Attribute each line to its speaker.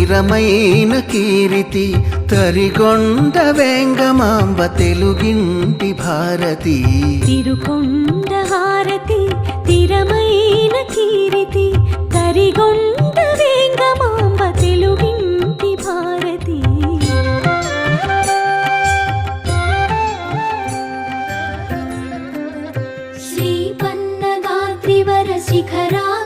Speaker 1: స్థిరమైన కీరితి తరిగొండ వేంగమాంబ తెలుగింటి భారతి.
Speaker 2: తిరుకొండ హారతి తిరమైన కీరితి తరిగొండ వేంగమాంబ తెలుగింటి భారతి. శ్రీ శ్రీపన్నగాత్రివర శిఖరా